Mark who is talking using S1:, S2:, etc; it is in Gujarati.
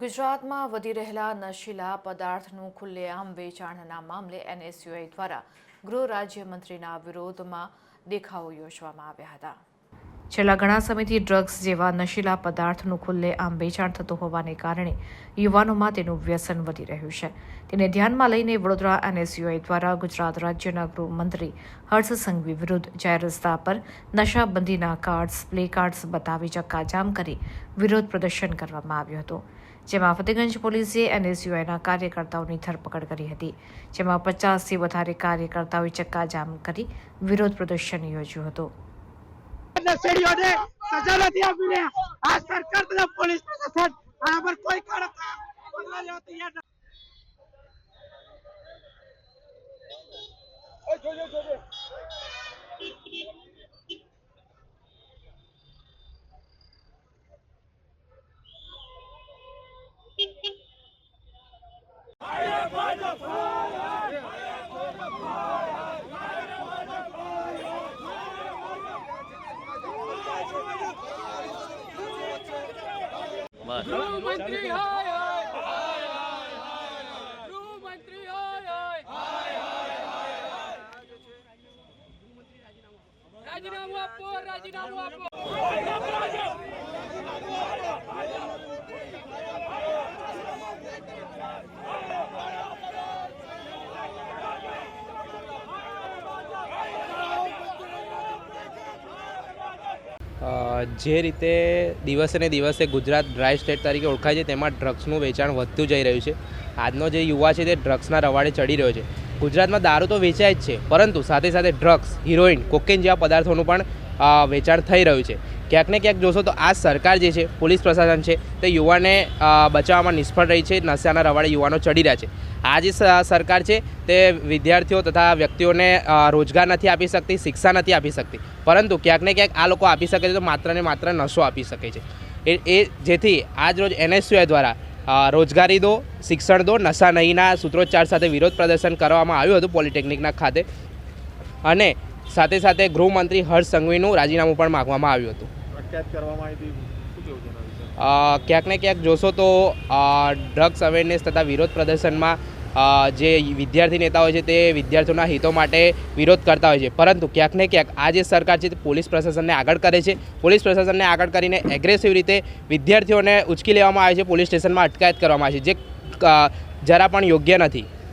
S1: ગુજરાતમાં વધી રહેલા નશીલા પદાર્થનું ખુલ્લેઆમ વેચાણના મામલે એનએસયુઆઈ દ્વારા ગૃહ રાજ્યમંત્રીના વિરોધમાં દેખાવો યોજવામાં આવ્યા હતા. છેલ્લા ઘણા સમયથી ડ્રગ્સ જેવા નશીલા પદાર્થનું ખુલ્લે આમ વેચાણ થતું હોવાને કારણે યુવાનોમાં તેનું વ્યસન વધી રહ્યું છે. તેને ધ્યાનમાં લઈને વડોદરા એનએસયુઆઈ દ્વારા ગુજરાત રાજ્યના ગૃહમંત્રી હર્ષ સંઘવી વિરુદ્ધ જાહેર રસ્તા પર નશાબંધીના કાર્ડ્સ, પ્લે કાર્ડ્સ બતાવી ચક્કાજામ કરી વિરોધ પ્રદર્શન કરવામાં આવ્યું હતું. જેમાં ફતેગંજ પોલીસે એનએસયુઆઈના કાર્યકર્તાઓની ધરપકડ કરી હતી. જેમાં પચાસથી વધારે કાર્યકર્તાઓએ ચક્કાજામ કરી વિરોધ પ્રદર્શન યોજ્યું હતું.
S2: નશેડીઓને સજા નથી આપી રહ્યા. આ સરકાર તથા પોલીસ પ્રશાસન આના પર કોઈ કડક પગલાં લેવા તૈયાર
S3: ગૃહમંત્રી હાય હાય ગૃહમંત્રી હાય હાય રાજીનામું આપો રાજીનામું આપો.
S4: જે રીતે દિવસે ને દિવસે ગુજરાત ડ્રાય સ્ટેટ તરીકે ઓળખાય છે, તેમાં ડ્રગ્સનું વેચાણ વધતું જઈ રહ્યું છે. આજનો જે યુવા છે, તે ડ્રગ્સના રવાડે ચડી રહ્યો છે. ગુજરાતમાં દારૂ તો વેચાય જ છે, પરંતુ સાથે સાથે ડ્રગ્સ, હિરોઈન, કોકેન જેવા પદાર્થોનું પણ વેચાણ થઈ રહ્યું છે. ક્યાંક ને ક્યાંક જોશો તો આ સરકાર જે છે, પોલીસ પ્રશાસન છે, તે યુવાને બચાવવામાં નિષ્ફળ રહી છે, નશાના રવાડે યુવાનો ચડી રહ્યા છે. આ જે સરકાર છે, તે વિદ્યાર્થીઓ તથા વ્યક્તિઓને રોજગાર નથી આપી શકતી, શિક્ષા નથી આપી શકતી. પરંતુ ક્યાંક ને ક્યાંક આ લોકો આપી શકે છે તો માત્ર ને માત્ર નશો આપી શકે છે. એ એ જેથી આજ રોજ એનએસયુઆઈ દ્વારા રોજગારી દો, શિક્ષણ દો, નશા નહીંના સૂત્રોચ્ચાર સાથે વિરોધ પ્રદર્શન કરવામાં આવ્યું હતું પોલિટેકનિકના ખાતે. અને સાથે સાથે ગૃહમંત્રી હર્ષ સંઘવીનું રાજીનામું પણ માગવામાં આવ્યું હતું. અ, ક્યાંક ને ક્યાંક જોશો તો ડ્રગ્સ અવેરનેસ તથા વિરોધ પ્રદર્શનમાં જે વિદ્યાર્થી નેતા હોય છે તે વિદ્યાર્થીઓના હિતો માટે વિરોધ કરતા હોય છે. પરંતુ ક્યાંક ને ક્યાંક આ જે સરકાર છે તે પોલીસ પ્રશાસનને આગળ કરે છે. પોલીસ પ્રશાસનને આગળ કરીને એગ્રેસિવ રીતે વિદ્યાર્થીઓને ઉચકી લેવામાં આવે છે પોલીસ સ્ટેશનમાં અટકાયત કરવામાં આવે છે. જે જરા પણ યોગ્ય નથી.